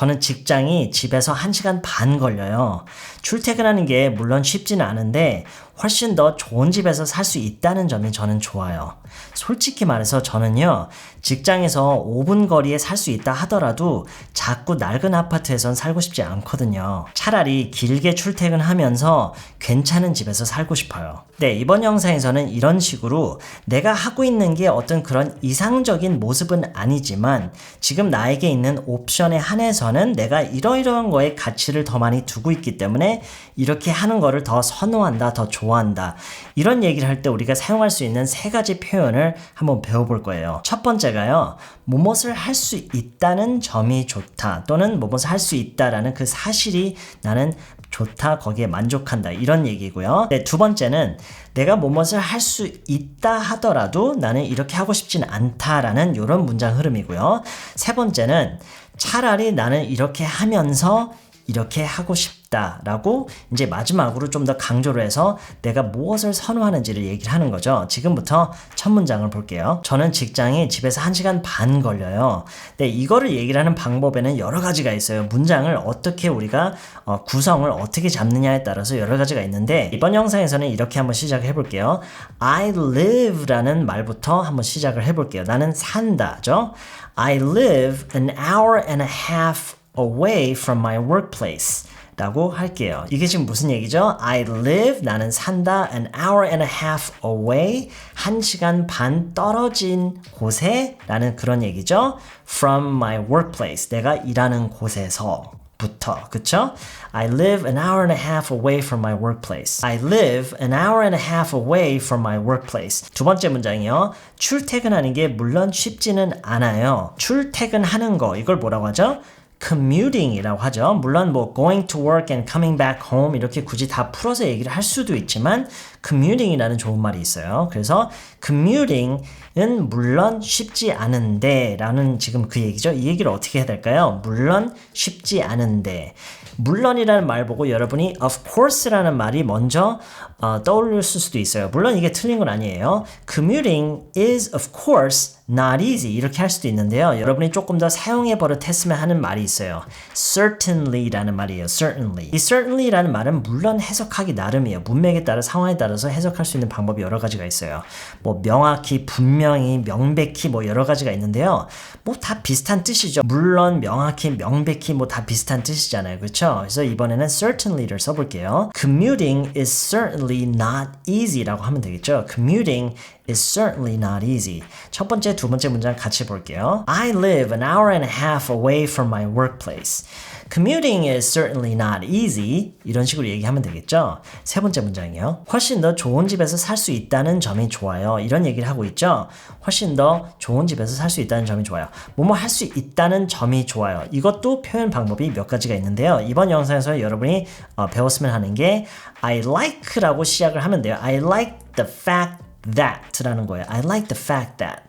저는 직장이 집에서 1시간 반 걸려요. 출퇴근하는 게 물론 쉽지는 않은데 훨씬 더 좋은 집에서 살 수 있다는 점이 저는 좋아요. 솔직히 말해서 저는요, 직장에서 5분 거리에 살 수 있다 하더라도 자꾸 낡은 아파트에선 살고 싶지 않거든요. 차라리 길게 출퇴근하면서 괜찮은 집에서 살고 싶어요. 네, 이번 영상에서는 이런 식으로 내가 하고 있는 게 어떤 그런 이상적인 모습은 아니지만 지금 나에게 있는 옵션에 한해서는 내가 이러이러한 거에 가치를 더 많이 두고 있기 때문에 이렇게 하는 거를 더 선호한다, 더 좋아 한다. 이런 얘기를 할 때 우리가 사용할 수 있는 세 가지 표현을 한번 배워볼 거예요. 첫 번째가요, 무엇을 할 수 있다는 점이 좋다. 또는 무엇을 할 수 있다라는 그 사실이 나는 좋다, 거기에 만족한다. 이런 얘기고요. 네, 두 번째는 내가 무엇을 할 수 있다 하더라도 나는 이렇게 하고 싶진 않다라는 이런 문장 흐름이고요. 세 번째는 차라리 나는 이렇게 하면서 이렇게 하고 싶다 라고 이제 마지막으로 좀 더 강조를 해서 내가 무엇을 선호하는지를 얘기를 하는 거죠. 지금부터 첫 문장을 볼게요. 저는 직장이 집에서 1시간 반 걸려요. 네, 이거를 얘기를 하는 방법에는 여러 가지가 있어요. 문장을 어떻게 우리가 어, 구성을 어떻게 잡느냐에 따라서 여러 가지가 있는데 이번 영상에서는 이렇게 한번 시작을 해볼게요. I live라는 말부터 한번 시작을 해 볼게요. 나는 산다죠. I live an hour and a half away from my workplace. 라고 할게요. 이게 지금 무슨 얘기죠? I live, 나는 산다, an hour and a half away, 한 시간 반 떨어진 곳에 라는 그런 얘기죠. from my workplace, 내가 일하는 곳에서. 부터 그쵸? I live an hour and a half away from my workplace. I live an hour and a half away from my workplace. 두 번째 문장이요. 출퇴근하는 게 물론 쉽지는 않아요. 출퇴근하는 거 이걸 뭐라고 하죠? Commuting이라고 하죠. 물론 뭐 going to work and coming back home 이렇게 굳이 다 풀어서 얘기를 할 수도 있지만 commuting이라는 좋은 말이 있어요. 그래서 commuting은 물론 쉽지 않은데 라는 지금 그 얘기죠. 이 얘기를 어떻게 해야 될까요? 물론 쉽지 않은데 물론이라는 말 보고 여러분이 of course라는 말이 먼저 어, 떠올릴 수도 있어요. 물론 이게 틀린 건 아니에요. commuting is of course not easy 이렇게 할 수도 있는데요. 여러분이 조금 더 사용해 버릇했으면 하는 말이 있어요. certainly라는 말이에요. certainly. 이 certainly라는 말은 물론 해석하기 나름이에요. 문맥에 따라 상황에 따라서 해석할 수 있는 방법이 여러 가지가 있어요. 뭐 명확히, 분명히, 명백히 뭐 여러 가지가 있는데요. 뭐 다 비슷한 뜻이죠. 물론, 명확히, 명백히 뭐 다 비슷한 뜻이잖아요. 그렇죠? 그래서 이번에는 certainly를 써 볼게요. Commuting is certainly not easy라고 하면 되겠죠. Commuting is certainly not easy. 첫 번째, 두 번째 문장 같이 볼게요. I live an hour and a half away from my workplace. Commuting is certainly not easy. 이런 식으로 얘기하면 되겠죠. 세 번째 문장이요. 훨씬 더 좋은 집에서 살 수 있다는 점이 좋아요. 이런 얘기를 하고 있죠. 훨씬 더 좋은 집에서 살 수 있다는 점이 좋아요. 뭐뭐 할 수 있다는 점이 좋아요. 이것도 표현 방법이 몇 가지가 있는데요. 이번 영상에서 여러분이 어, 배웠으면 하는 게 I like라고 시작을 하면 돼요. I like the fact that라는 거예요. I like the fact that.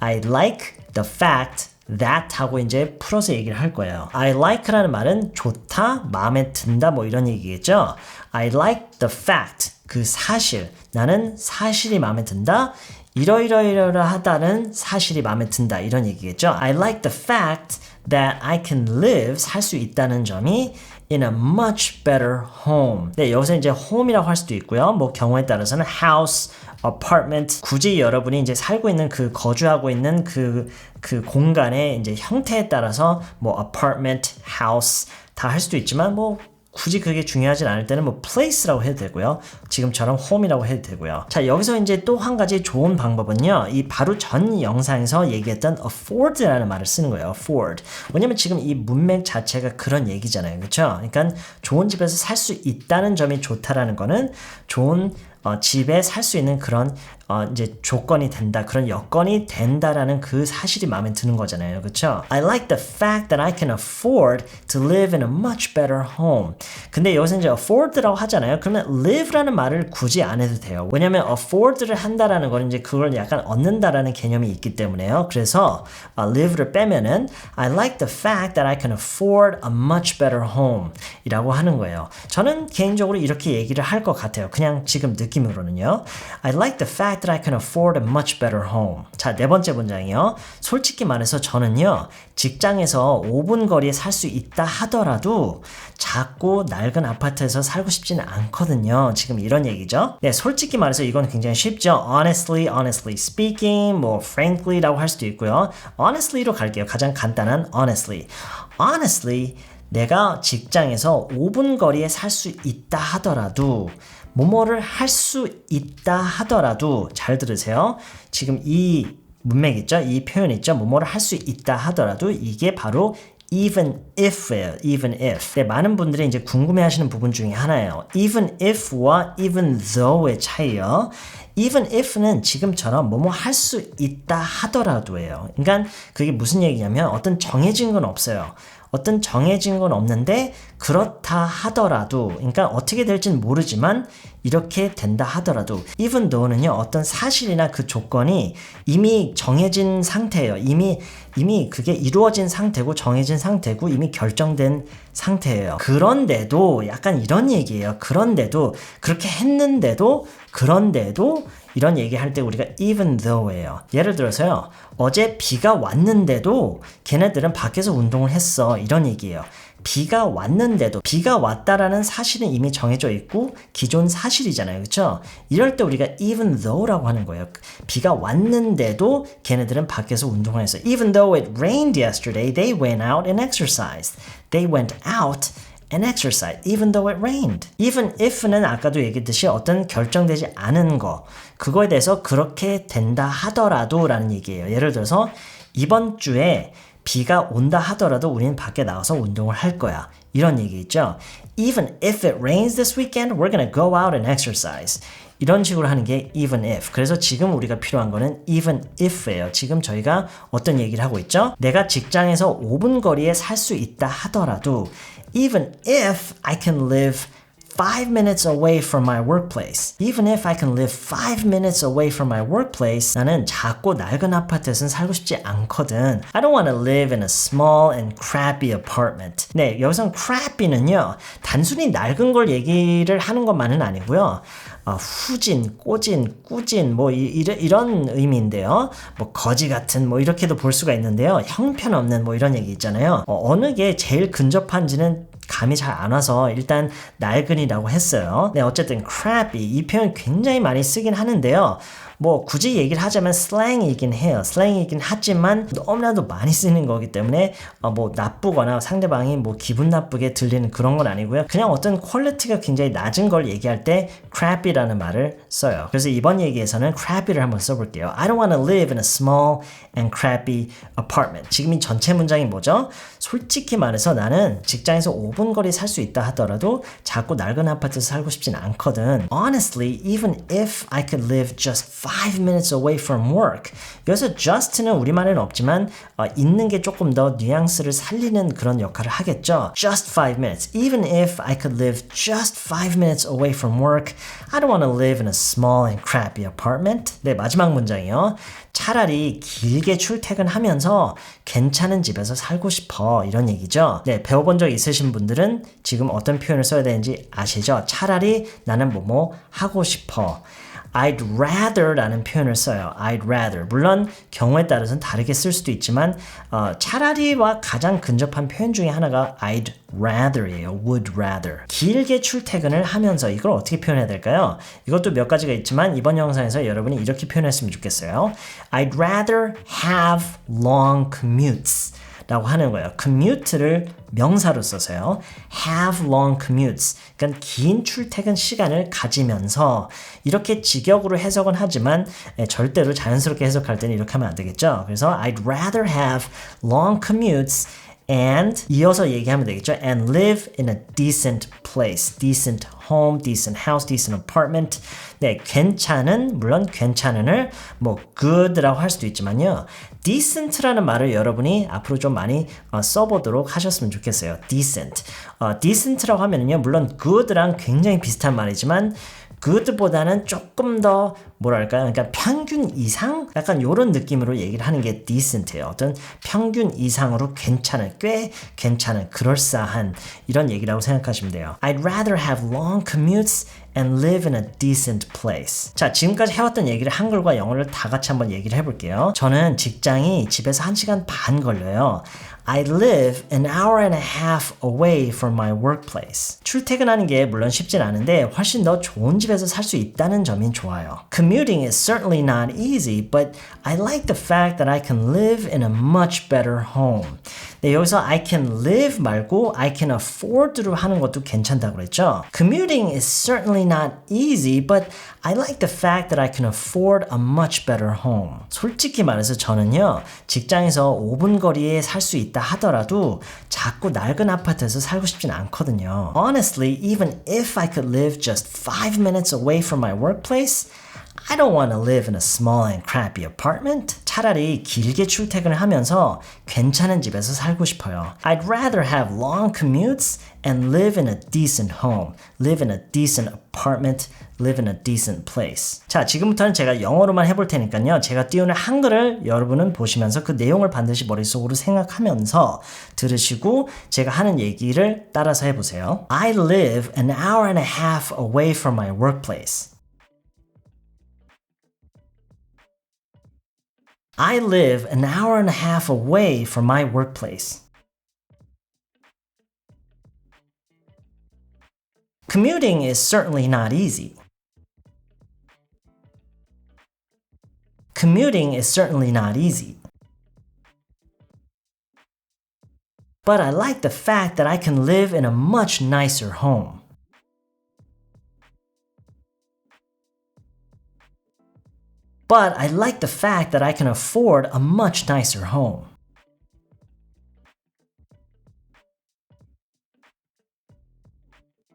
I like the fact that 하고 이제 풀어서 얘기를 할 거예요. I like라는 말은 좋다, 마음에 든다 뭐 이런 얘기겠죠. I like the fact 그 사실 나는 사실이 마음에 든다. 이러이러이러하다는 사실이 마음에 든다 이런 얘기겠죠. I like the fact that I can live 살 수 있다는 점이 in a much better home. 네, 여기서 이제 home이라고 할 수도 있고요. 뭐 경우에 따라서는 house, apartment. 굳이 여러분이 이제 살고 있는 그 거주하고 있는 그, 그 공간의 이제 형태에 따라서 뭐 apartment, house 다 할 수도 있지만 뭐 굳이 그게 중요하진 않을 때는 뭐 place라고 해도 되고요. 지금처럼 home이라고 해도 되고요. 자, 여기서 이제 또 한 가지 좋은 방법은요. 이 바로 전 영상에서 얘기했던 afford라는 말을 쓰는 거예요. afford. 왜냐면 지금 이 문맥 자체가 그런 얘기잖아요. 그렇죠? 그러니까 좋은 집에서 살 수 있다는 점이 좋다라는 거는 좋은 어, 집에 살 수 있는 그런 어, 이제 조건이 된다 그런 여건이 된다라는 그 사실이 마음에 드는 거잖아요. 그렇죠 I like the fact that I can afford to live in a much better home. 근데 여기서 이제 afford라고 하잖아요. 그러면 live라는 말을 굳이 안 해도 돼요. 왜냐면 afford를 한다라는 건 이제 그걸 약간 얻는다라는 개념이 있기 때문에요. 그래서 uh, live를 빼면은 I like the fact that I can afford a much better home 이라고 하는 거예요. 저는 개인적으로 이렇게 얘기를 할 것 같아요. 그냥 지금 느낌으로는요. I like the fact that I can afford a much better home. 자, 네 번째 문장이요. 솔직히 말해서 저는요. 직장에서 5분 거리에 살 수 있다 하더라도 작고 낡은 아파트에서 살고 싶지는 않거든요. 지금 이런 얘기죠. 네, 솔직히 말해서 이건 굉장히 쉽죠. honestly, honestly speaking, 뭐 frankly라고 할 수도 있고요. honestly로 갈게요. 가장 간단한 honestly. honestly 내가 직장에서 5분 거리에 살 수 있다 하더라도 뭐뭐를 할 수 있다 하더라도 잘 들으세요. 지금 이 문맥 있죠? 이 표현 있죠? 뭐뭐를 할 수 있다 하더라도 이게 바로 even if예요. even if. 네, 많은 분들이 이제 궁금해하시는 부분 중에 하나예요. even if와 even though의 차이요. even if는 지금처럼 뭐뭐 할 수 있다 하더라도예요. 그러니까 그게 무슨 얘기냐면 어떤 정해진 건 없어요. 어떤 정해진 건 없는데 그렇다 하더라도 그러니까 어떻게 될지는 모르지만 이렇게 된다 하더라도 even though는요 어떤 사실이나 그 조건이 이미 정해진 상태예요. 이미 이미 그게 이루어진 상태고 정해진 상태고 이미 결정된 상태예요. 그런데도 약간 이런 얘기예요. 그런데도 그렇게 했는데도 그런데도 이런 얘기할 때 우리가 even though예요. 예를 들어서요. 어제 비가 왔는데도 걔네들은 밖에서 운동을 했어. 이런 얘기예요. 비가 왔는데도 비가 왔다라는 사실은 이미 정해져 있고 기존 사실이잖아요. 그렇죠? 이럴 때 우리가 even though라고 하는 거예요. 비가 왔는데도 걔네들은 밖에서 운동을 했어. Even though it rained yesterday, they went out and exercised. They went out and exercise even though it rained. even if는 아까도 얘기했듯이 어떤 결정되지 않은 거 그거에 대해서 그렇게 된다 하더라도 라는 얘기예요. 예를 들어서 이번 주에 비가 온다 하더라도 우리는 밖에 나가서 운동을 할 거야. 이런 얘기 있죠. Even if it rains this weekend, we're gonna go out and exercise. 이런 식으로 하는 게 even if. 그래서 지금 우리가 필요한 거는 even if예요. 지금 저희가 어떤 얘기를 하고 있죠? 내가 직장에서 5분 거리에 살 수 있다 하더라도 even if I can live five minutes away from my workplace. Even if I can live five minutes away from my workplace, 나는 작고 낡은 아파트에서는 살고 싶지 않거든. I don't want to live in a small and crappy apartment. 네, 여기서 crappy는요, 단순히 낡은 걸 얘기를 하는 것만은 아니고요. 어, 후진, 꼬진, 꾸진 뭐 이, 이런 의미인데요. 뭐 거지 같은 뭐 이렇게도 볼 수가 있는데요. 형편없는 뭐 이런 얘기 있잖아요. 어, 어느 게 제일 근접한지는 감이 잘 안 와서 일단 낡은이라고 했어요. 네, 어쨌든 crappy 이 표현 굉장히 많이 쓰긴 하는데요. 뭐 굳이 얘기를 하자면 슬랭이긴 해요. 슬랭이긴 하지만 너무나도 많이 쓰는 거기 때문에 어 뭐 나쁘거나 상대방이 뭐 기분 나쁘게 들리는 그런 건 아니고요. 그냥 어떤 퀄리티가 굉장히 낮은 걸 얘기할 때 crappy라는 말을 써요. 그래서 이번 얘기에서는 crappy를 한번 써볼게요. I don't want to live in a small and crappy apartment. 지금 이 전체 문장이 뭐죠? 솔직히 말해서 나는 직장에서 5분 거리 살 수 있다 하더라도 자꾸 낡은 아파트에서 살고 싶진 않거든. Honestly, even if I could live just 5 minutes away from work. 여기서 just는 우리말에는 없지만 어, 있는 게 조금 더 뉘앙스를 살리는 그런 역할을 하겠죠. Just 5 minutes. Even if I could live just 5 minutes away from work, I don't want to live in a small and crappy apartment. 네, 마지막 문장이요. 차라리 길게 출퇴근하면서 괜찮은 집에서 살고 싶어 이런 얘기죠. 네, 배워본 적 있으신 분들은 지금 어떤 표현을 써야 되는지 아시죠? 차라리 나는 뭐뭐 하고 싶어. I'd rather 라는 표현을 써요. I'd rather. 물론 경우에 따라서는 다르게 쓸 수도 있지만 어, 차라리와 가장 근접한 표현 중에 하나가 I'd rather예요. would rather. 길게 출퇴근을 하면서 이걸 어떻게 표현해야 될까요? 이것도 몇 가지가 있지만 이번 영상에서 여러분이 이렇게 표현했으면 좋겠어요. I'd rather have long commutes. 라고 하는 거예요. commute를 명사로 써서요. have long commutes. 그러니까 긴 출퇴근 시간을 가지면서 이렇게 직역으로 해석은 하지만 절대로 자연스럽게 해석할 때는 이렇게 하면 안 되겠죠. 그래서 I'd rather have long commutes and 이어서 얘기하면 되겠죠. and live in a decent place, decent home, decent house, decent apartment. 네, 괜찮은 물론 괜찮은을 뭐 good라고 할 수도 있지만요. decent라는 말을 여러분이 앞으로 좀 많이 어, 써보도록 하셨으면 좋겠어요. decent. 어, decent라고 하면은요, 물론 good랑 굉장히 비슷한 말이지만 good보다는 조금 더 뭐랄까요? 그러니까 평균 이상 약간 이런 느낌으로 얘기를 하는 게 decent예요. 어떤 평균 이상으로 괜찮은 꽤 괜찮은 그럴싸한 이런 얘기라고 생각하시면 돼요. I'd rather have long commutes and live in a decent place. 자, 지금까지 해왔던 얘기를 한글과 영어를 다 같이 한번 얘기를 해볼게요. 저는 직장이 집에서 1시간 반 걸려요. I live an hour and a half away from my workplace. 출퇴근하는 게 물론 쉽진 않은데 훨씬 더 좋은 집에서 살 수 있다는 점이 좋아요. Commuting is certainly not easy, but I like the fact that I can live in a much better home. 네, 여기서 I can live 말고 I can afford로 하는 것도 괜찮다고 그랬죠. Commuting is certainly not easy, but I like the fact that I can afford a much better home. 솔직히 말해서 저는요, 직장에서 5분 거리에 살 수 있다 하더라도 자꾸 낡은 아파트에서 살고 싶진 않거든요. Honestly, even if I could live just 5 minutes away from my workplace, I don't want to live in a small and crappy apartment. 차라리 길게 출퇴근을 하면서 괜찮은 집에서 살고 싶어요. I'd rather have long commutes and live in a decent home, live in a decent apartment, live in a decent place. 자, 지금부터는 제가 영어로만 해볼 테니까요. 제가 띄우는 한글을 여러분은 보시면서 그 내용을 반드시 머릿속으로 생각하면서 들으시고 제가 하는 얘기를 따라서 해보세요. I live an hour and a half away from my workplace. I live an hour and a half away from my workplace. Commuting is certainly not easy. Commuting is certainly not easy. But I like the fact that I can live in a much nicer home. But I like the fact that I can afford a much nicer home.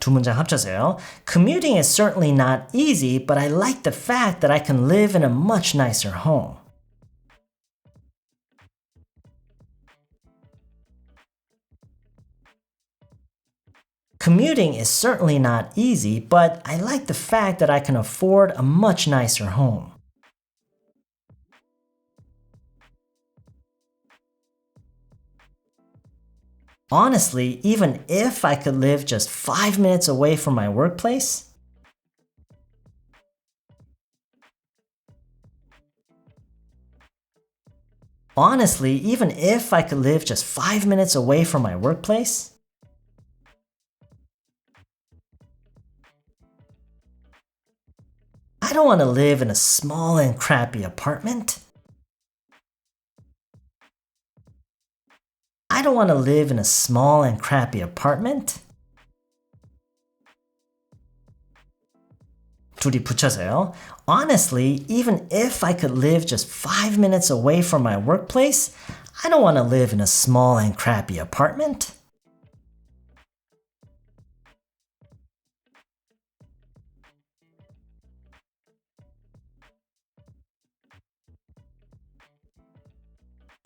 두 문장 합쳐서요. Commuting is certainly not easy, but I like the fact that I can live in a much nicer home. Commuting is certainly not easy, but I like the fact that I can afford a much nicer home. Honestly, even if I could live just five minutes away from my workplace, honestly, even if I could live just five minutes away from my workplace, I don't want to live in a small and crappy apartment. I don't want to live in a small and crappy apartment. 둘이 붙여서요. Honestly, even if I could live just five minutes away from my workplace, I don't want to live in a small and crappy apartment.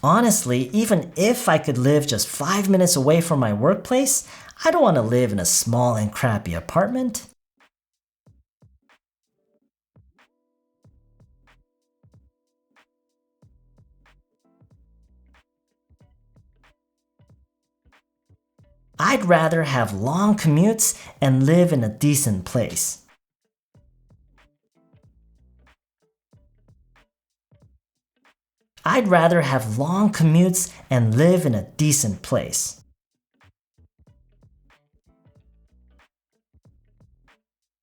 Honestly, even if I could live just five minutes away from my workplace, I don't want to live in a small and crappy apartment. I'd rather have long commutes and live in a decent place. I'd rather have long commutes and live in a decent place.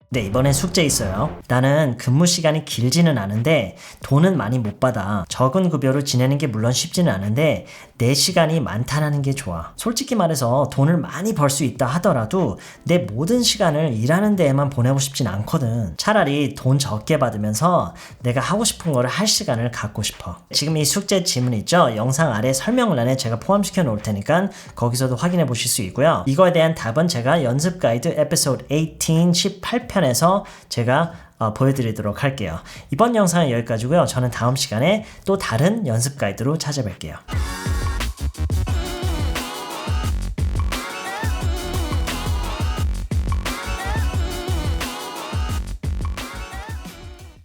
네, 이번엔 숙제 있어요. 나는 근무 시간이 길지는 않은데 돈은 많이 못 받아. 적은 급여로 지내는 게 물론 쉽지는 않은데 내 시간이 많다는 게 좋아. 솔직히 말해서 돈을 많이 벌 수 있다 하더라도 내 모든 시간을 일하는 데에만 보내고 싶진 않거든. 차라리 돈 적게 받으면서 내가 하고 싶은 거를 할 시간을 갖고 싶어. 지금 이 숙제 지문 있죠? 영상 아래 설명란에 제가 포함시켜 놓을 테니까 거기서도 확인해 보실 수 있고요. 이거에 대한 답은 제가 연습 가이드 에피소드 18 18편에서 제가 어, 보여드리도록 할게요. 이번 영상은 여기까지고요. 저는 다음 시간에 또 다른 연습 가이드로 찾아뵐게요.